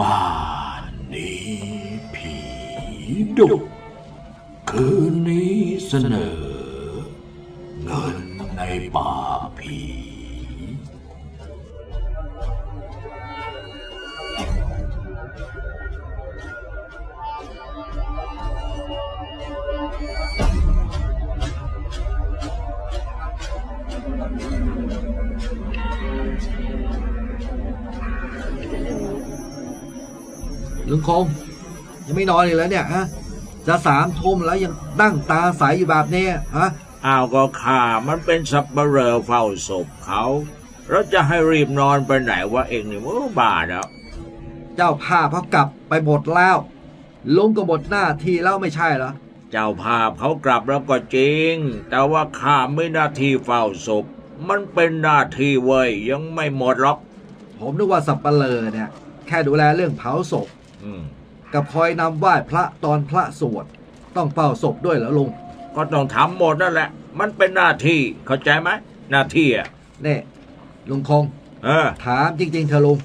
บ้านนี้ผีดุคืนนี้เสนอ เงินในป่า ลุงคงยังไม่นอนอีกแล้วเนี่ยฮะจะสามทุ่มแล้วยังตั้งตาใสอยู่แบบนี้ฮะอ้าวก็ข้ามันเป็นสับเปลอเฝ้าศพเขาแล้วจะให้รีบนอนไปไหนวะเองนี่มึงบ้าแล้วเจ้าภาพเขากลับไปหมดแล้วลุงก็หมดหน้าที่แล้วไม่ใช่เหรอเจ้าภาพเขากลับแล้วก็จริง แต่ว่าข้าไม่หน้าที่เฝ้าศพมันเป็นหน้าที่เว้ยยังไม่หมดหรอก ผมนึกว่าสับปะเลอเนี่ย แค่ดูแลเรื่องเผาศพอืม กับคอยนำไหว้พระตอนพระสวด ต้องเฝ้าศพด้วยเหรอลุง ก็ต้องทำหมดนั่นแหละ มันเป็นหน้าที่เข้าใจไหมหน้าที่อะนี่ลุงคง เออ ถามจริงๆเธอะลุง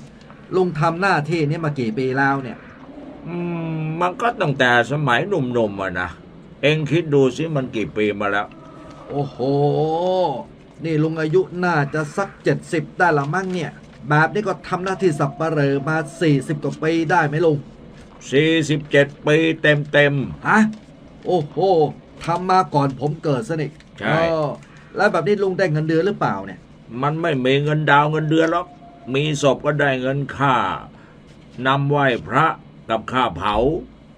ลุงทำหน้าที่นี้มากี่ปีแล้วเนี่ย อืมมันก็ตั้งแต่สมัยหนุ่มๆอะนะ เองคิดดูสิมันกี่ปีมาแล้ว โอ้โห นี่ลุงอายุน่าจะสักเจ็ดสิบได้ละมั้งเนี่ย แบบนี้ก็ทำหน้าที่สับปะเหรอมาสี่สิบกว่าปีได้ไหมลุง47 ปีเต็มเต็ม ฮะโอ้โหทำมาก่อนผมเกิดซะนี่ใช่อ้อแล้วแบบนี้ลุงได้เงินเดือนหรือเปล่าเนี่ย ๆมันไม่มีเงินดาวเงินเดือนหรอก มีศพก็ได้เงินค่านำไหว้พระกับค่าเผา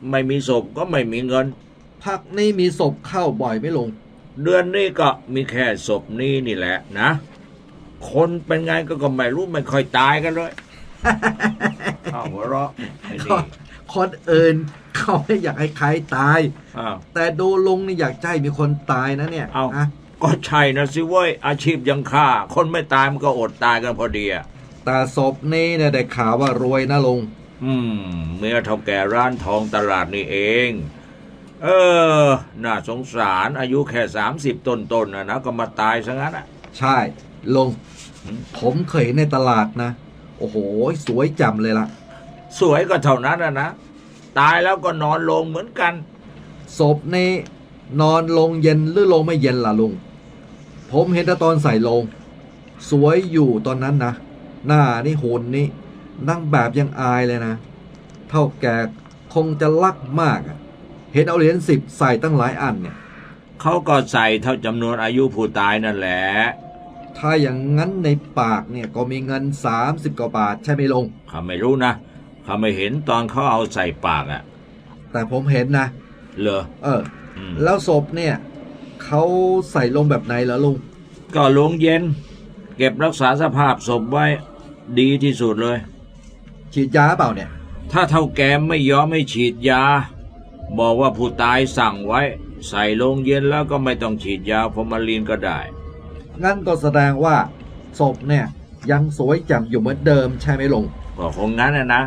ไม่มีศพก็ไม่มีเงิน พักนี้มีศพเข้าบ่อยไหมลุง เดือนนี้ก็มีแค่ศพนี้นี่แหละนะ คนเป็นไงก็ก็ไม่รู้ไม่ค่อยตายกันเลยอ้าวหัวเราะไอ้นี่คนอื่นเขาไม่อยากให้ใครตาย อ้าว แต่ดูลุงนี่อยากจะให้มีคนตายนะเนี่ยเอาฮะก็ใช่นะสิเว้ยอาชีพยังฆ่า คนไม่ตายมันก็อดตายกันพอดีอะแต่ศพนี้เนี่ยได้ข่าวว่ารวยนะลุงอืม เมียเท่าแก่ร้านทองตลาดนี่เอง เออ น่าสงสารอายุแค่สามสิบต้นๆนะนะก็มาตายซะงั้นอะใช่ ลุงอืมผมเคยเห็นในตลาดนะ โอ้โห สวยจำเลยล่ะ สวยก็เท่านั้นนะนะ ตายแล้วก็นอนลงเหมือนกัน ศพนี้นอนลงเย็นหรือลงไม่เย็นล่ะลุง ผมเห็นแต่ตอนใส่ลง สวยอยู่ตอนนั้นนะ หน้านี่หุ่นนี่นั่งแบบยังอายเลยนะ เท่าแก่คงจะรักมากอะเห็นเอาเหรียญสิบใส่ตั้งหลายอันเนี่ย เขาก็ใส่เท่าจำนวนอายุผู้ตายนั่นแหละ ถ้าอย่างนั้นในปากเนี่ยก็มีเงิน 30 กว่าบาทใช่ไหมลุงข้าไม่รู้นะข้าไม่เห็นตอนเขาเอาใส่ปากอะ แต่ผมเห็นนะเหรอเอออืมแล้วศพเนี่ยเขาใส่ลงแบบไหนเหรอลุง ก็ลงเย็น เก็บรักษาสภาพศพไว้ดีที่สุดเลย ฉีดยาเปล่าเนี่ย ถ้าเท่าแกไม่ยอมไม่ฉีดยา บอกว่าผู้ตายสั่งไว้ ใส่ลงเย็นแล้วก็ไม่ต้องฉีดยาฟอร์มาลีนก็ได้ งั้นก็แสดงว่าศพเนี่ย ยังสวยแจ่มอยู่เหมือนเดิมใช่ไหมลุงก็คงงั้นนะนะ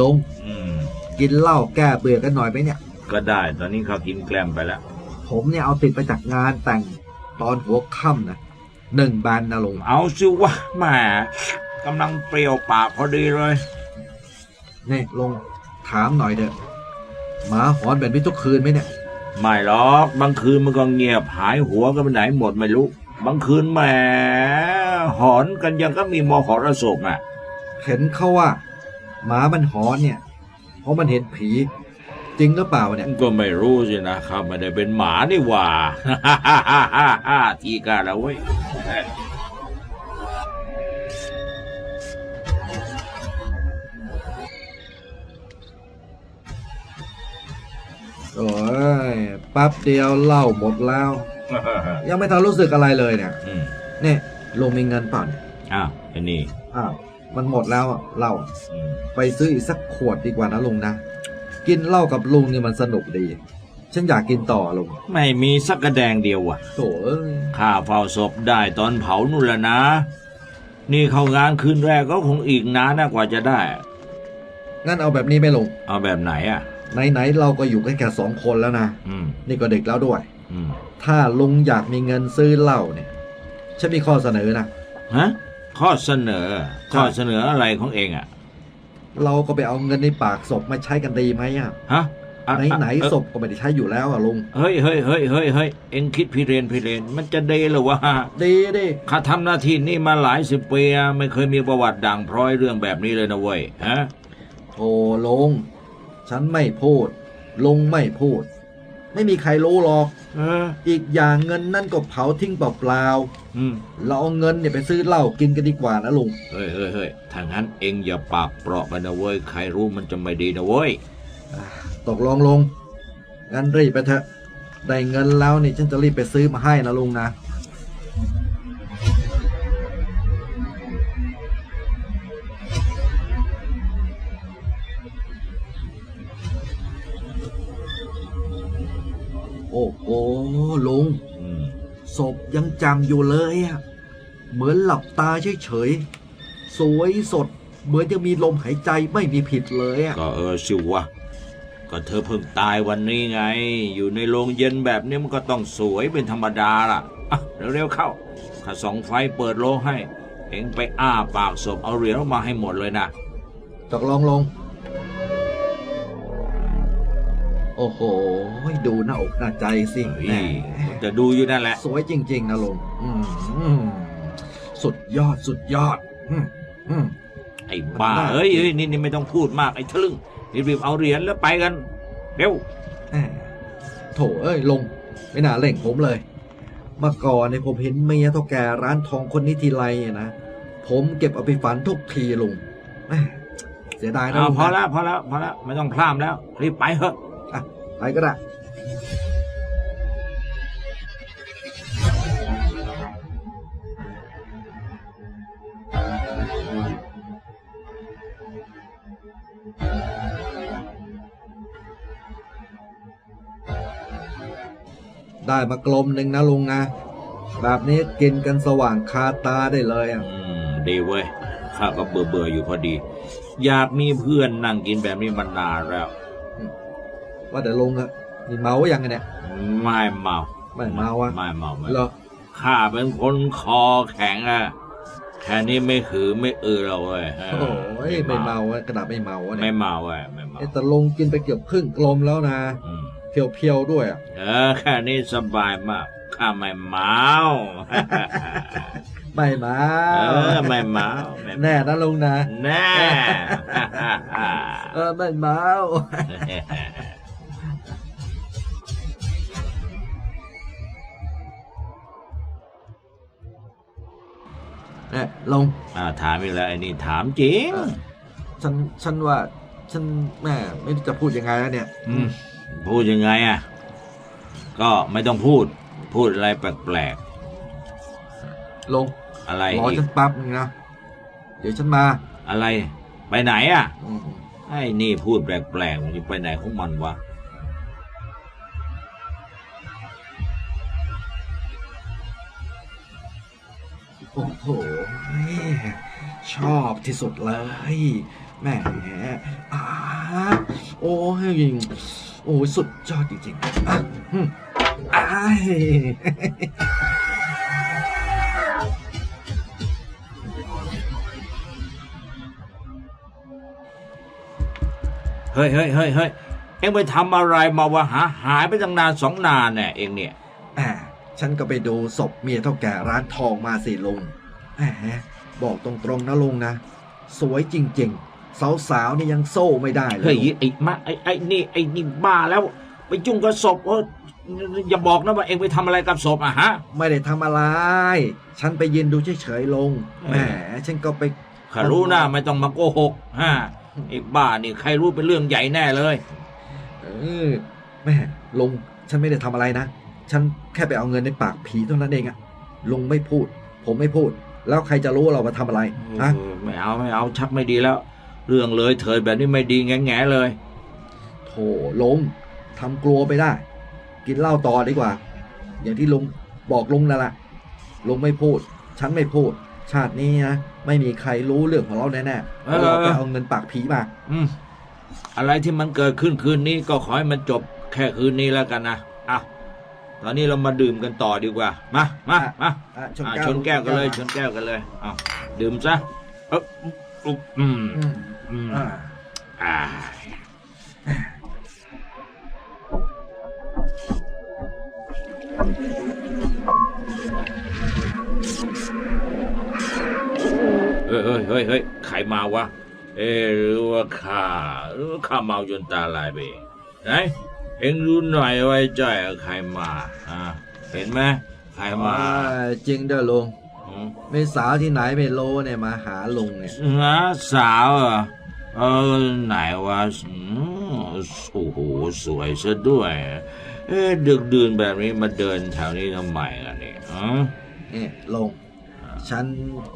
ลุงอืม กินเหล้าแก้เบื่อกันหน่อยไหมเนี่ย ก็ได้ ตอนนี้เขากินแกล้มไปแล้ว ผมเนี่ยเอาติดไปจากงานแต่งตอนหัวค่ำนะ หนึ่งแบนนะลุงเอาสิวะแหมกำลังเปรี้ยวปากพอดีเลยนี่ลุงถามหน่อยเถอะหมาหอนแบบนี้ทุกคืนไหมเนี่ย ไม่หรอกบางคืนมันก็เงียบหายหัวกันไปไหนหมดไม่รู้บางคืนแหมหอนกันยังก็มีมหรสพอะ เห็นเขาว่า หมามันหอนเนี่ย เพราะมันเห็นผี จริงหรือเปล่าเนี่ย ก็ไม่รู้สินะข้าไม่ได้เป็นหมานี่หว่า ทีกาแล้วเว้ย โอ้ยแป๊บเดียวเหล้าหมดแล้ว ยังไม่ทันรู้สึกอะไรเลยเนี่ยอืมนี่ลุงมีเงินเปล่าเนี่ยอ้าวไอ้นี่อ้าวมันหมดแล้วอะเหล้าอืมไปซื้ออีกสักขวดดีกว่านะลุงนะ กินเหล้ากับลุงนี่มันสนุกดี ฉันอยากกินต่อลุงไม่มีสักกระแดงเดียวอะโถ่เอ้ยข้าเฝ้าศพได้ตอนเผานู่นแหละนะ นี่เข้างานคืนแรกก็คงอีกนานนะกว่าจะได้ งั้นเอาแบบนี้ไหม่ลงเอาแบบไหนอะ ไหนๆเราก็อยู่กันแค่สองคนแล้วนะอืมนี่ก็เด็กแล้วด้วย อืมถ้าลุงอยากมีเงินซื้อเหล้าเนี่ยฉันมีข้อเสนอนะ ฮะข้อเสนอ ข้อเสนออะไรของเองอะ เราก็ไปเอาเงินในปากศพมาใช้กันดีไหมอะฮะอะไหนอะๆศพก็ไม่ได้ใช้อยู่แล้วอะลุงเฮ้ยเฮ้ยเฮ้ยเฮ้ยเฮ้ยเอ็งคิดพิเรนพิเรนมันจะเดเหรอวะดีดิข้าทำหน้าที่นี่มาหลายสิบปีอะไม่เคยมีประวัติด่างพร้อยเรื่องแบบนี้เลยนะเว้ยฮะโธ่ลุงฉันไม่พูดลุงไม่พูด ไม่มีใครรู้หรอก เออ อีกอย่างเงินนั่นก็เผาทิ้งเปล่าอืมๆเราเอาเงินเนี่ยไปซื้อเหล้ากินกันดีกว่านะลุง เฮ้ยเฮ้ยเฮ้ยถ้างั้นเอ็งอย่าปากเปราะไปนะเว้ย ใครรู้มันจะไม่ดีนะเว้ย ตกลงลงงั้นรีบไปเถอะ ได้เงินแล้วนี่ฉันจะรีบไปซื้อมาให้นะลุงนะ อ้โหลุงอืมศพยังจำอยู่เลยอะเหมือนหลับตาเฉยๆสวยสด เหมือนจะมีลมหายใจไม่มีผิดเลยอะก็เออสิวะก็เธอเพิ่งตายวันนี้ไง อยู่ในโรงเย็นแบบนี้มันก็ต้องสวยเป็นธรรมดาล่ะอะเร็วๆเข้าข้าส่องไฟเปิดโรงให้ เอ็งไปอ้าปากศพเอาเหรียญออกมาให้หมดเลยนะตกลงลง โอ้โห ดูหน้าอกหน้าใจสิเฮ้ยจะดูอยู่นั่นแหละ สวยจริง ๆนะลุงอืมสุดยอดสุดยอดอืมอืม ไอ้บ้ามันน่าเอ้ยเอ้ยนี่นี่ไม่ต้องพูดมากไอ้ทะลึ่งรีบๆเอาเหรียญแล้วไปกัน เร็ว แหมโถเอ้ยลง ไม่น่าเล่งผมเลย เมื่อก่อนเนี่ยผมเห็นเมียเท่าแก่ร้านทองคนนี้ทีไรอะนะ ผมเก็บเอาไปฝันทุกทีลุงแหมเสียดายนะเอาลุงพอนะแล้วพอแล้วพอแล้วไม่ต้องพลามแล้ว รีบไปเถอะอะ ไปก็ได้ได้มากลมหนึ่งนะลุงนะ แบบนี้กินกันสว่างคาตาได้เลยอะอืมดีเว้ย ข้าก็เบื่อเบื่อๆอยู่พอดี อยากมีเพื่อนนั่งกินแบบนี้มานานแล้ว ว่าแต่ลุงอะนี่เมายังไงเนี่ยไม่เมา ไม่เมาอะไม่เมาไม่เหรอข้าเป็นคนคอแข็งอะแค่นี้ไม่หือไม่อือเราเว้ยเออโอ้ยไม่เมาอะกระดาษไม่เมาอะไม่เนี่ยเมาเว้ยไม่เมาเอ๊ะแต่ลงกินไปเกือบครึ่งกลมแล้วนะอืมเพียวๆด้วยอะเออแค่นี้สบายมากข้าไม่เมาไม่เมาเออไม่เมาไม่เมาแน่นะลุงนะแน่เออไม่เมา เนี่ยลงอ่าถามอีกแล้วไอ้นี่ถามจริงเออฉันฉันว่าฉันแม่ไม่รู้จะพูดยังไงแล้วเนี่ย อืมพูดยังไงอะ ก็ไม่ต้องพูด พูดอะไรแปลกลงๆอะไรรออีกฉันแป๊บนึงนะเดี๋ยวฉันมาอะไร ไปไหนอะ อืมไอ้นี่พูดแปลกๆมันจะไปไหนของมันวะ โอ้โห ชอบที่สุดเลยแหมอ่าโอ้ยโอ้สุดยอดจริงๆอะอายเฮ้ยเฮ้ยเฮ้ยเฮ้ยเอ็งไปทำอะไรมาวะหาหายไปตั้งนานสองนานเนี่ยเอ็งเนี่ย ฉันก็ไปดูศพเมียเท่าแก่ร้านทองมาสิลุงแหมบอกตรงๆนะลุงนะ สวยจริง ๆ สาวๆนี่ยังโซ่ไม่ได้เลเฮ้ยยลุงไอ้มาไอ้ไอ้นี่ไอ้นี่บ้าแล้ว ไปจุ้งกับศพเอออย่าบอกนะว่าเอ็งไปทำอะไรกับศพอะฮะ ไม่ได้ทำอะไร ฉันไปยืนดูเฉยๆลงเออแหมฉันก็ไปข้ารู้นะไม่ต้องมาโกหกฮะไอ้บ้านี่ใครรู้เป็นเรื่องใหญ่แน่เลย เออแม่ลุงฉันไม่ได้ทำอะไรนะ ฉันแค่ไปเอาเงินในปากผีเท่านั้นเองอะลุงไม่พูด ผมไม่พูด แล้วใครจะรู้ว่าเรามาทำอะไรฮะเออไม่เอาไม่เอาชักไม่ดีแล้ว เรื่องเลยเถิดแบบนี้ไม่ดีแง่แง่ๆเลยโถลุงทำกลัวไปได้ กินเหล้าต่อดีกว่า อย่างที่ลุงบอกลุงนั่นแหละลุงไม่พูด ฉันไม่พูด ชาตินี้นะไม่มีใครรู้เรื่องของเราแน่ๆเพราะเราไปเอาเงินปากผีมา อืมอะไรที่มันเกิดขึ้นคืนนี้ก็ขอให้มันจบแค่คืนนี้แล้วกันนะอะ ตอนนี้เรามาดื่มกันต่อดีกว่า มามามาอะชนอะแก้วชนแก้วกันเลย ชนแก้วกันเลยเอาดื่มซะเอออุ๊บอืมอืมอืมอ่าอ่าเฮ้ยเฮ้ยเฮ้ยเฮ้ยใครมาวะ เอะหรือว่าข้าหรือว่าข้าเมาจนตาลายไปเองไหน เอ็งรู้หน่อยไว้ใจอยใครมาอ่าเห็นไหมใครมาอ่าจริงด้วยลุงอืมมีสาวที่ไหนไม่รู้เนี่ยมาหาลุงเนี่ยฮะสาวเหรอะเออไหนวะอืมโอ้โหสวยซะด้วย เอ๊ะดึกดื่นแบบนี้มาเดินแถวนี้ทำไมกันเนี่ยอ๋อนี่ลุงฉัน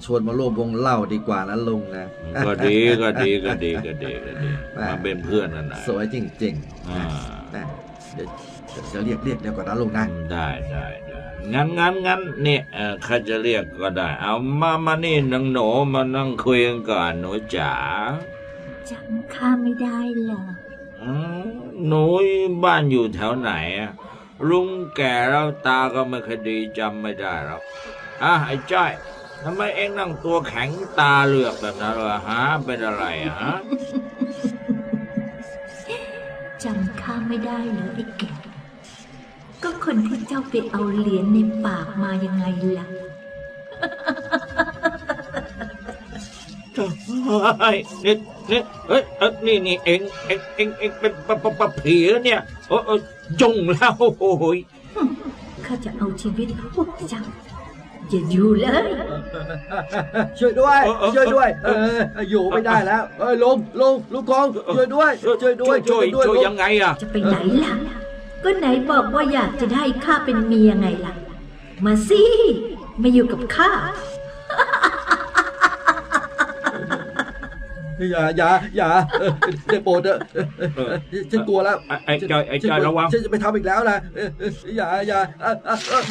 ชวนมาร่วมวงเล่าดีกว่านะลุงนะ ก็ดีก็ดีก็ดีก็ดีก็ดีแหม่มาเป็นเพื่อนกันหน่อยสวยจริงๆอ่านะ เดี๋ยวเดี๋ยวจะเรียกเรียกเดี๋ยวก่อนนะลุงนะได้ได้ได้งั้นงั้นงั้นเนี่ยเออข้าจะเรียกก็ได้ เอามามานี่นังหนูมานั่งคุยกันก่อนหนูจ๋าจำข้าไม่ได้เหรออืมหนูบ้านอยู่แถวไหนอะลุงแก่แล้วตาก็ไม่คอยดีจำไม่ได้หรอกอะไอ้จ้อยทำไมเอ็งนั่งตัวแข็งตาเหลือกแบบนั้นวะฮะเป็นอะไรอะฮะ จำข้าไม่ได้เหรอไอ้แก่ก็คนที่เจ้าไปเอาเหรียญในปากมายังไงล่ะเฮ้ยนี่นี่เฮ้ยเอ้ยนี่นี่เอ็งเอ็งเอ็งเอ็งเป็นปะปะปะผีแล้วเนี่ยโอ้โอ้จงแล้วโอ้ยข้าจะเอาชีวิตพวกเจ้า อย่าอยู่เลย ช่วยด้วย ช่วยด้วย เอออยู่ไม่ได้แล้วเอ้ยลุงลุงลุงกองช่วยด้วย ช่วยด้วยช่วยด้วยช่วยลุงยังไงอะจะไปไหนล่ะ ก็ไหนบอกว่าอยากจะได้ข้าเป็นเมียไงล่ะ มาสิมาอยู่กับข้า อย่าอย่าอย่าเออได้โปรดเถอะเอฉันกลัวแล้วไอ้จอยไอ้จอยระวังฉันจะไปทำอีกแล้วนะอย่าอย่า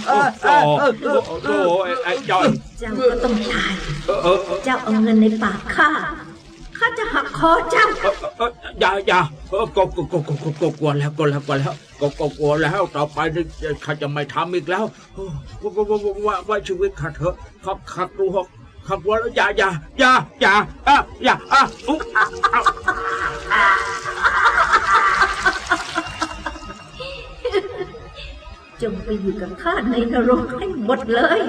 โอ้โหเออเออโอ้ไอ้จอยเจ้าก็ต้องตายเจ้าเอาเงินในปากข้าข้าจะหักคอเจ้าอย่าอย่าก็ก็ก็ก็ก็ก็กลัวแล้วก็แล้วก็แล้วก็ก็กลัวแล้วต่อไปนี่ข้าจะไม่ทำอีกแล้วว่าว่าว่าว่าว่าชีวิตข้าเถอะข้าข้ากลัว ข้ากลัวแล้วอย่าอย่าอย่าอย่าอะอย่าอะอุ๊ยอะอะจงไปอยู่กับข้าในนรกให้หมดเลย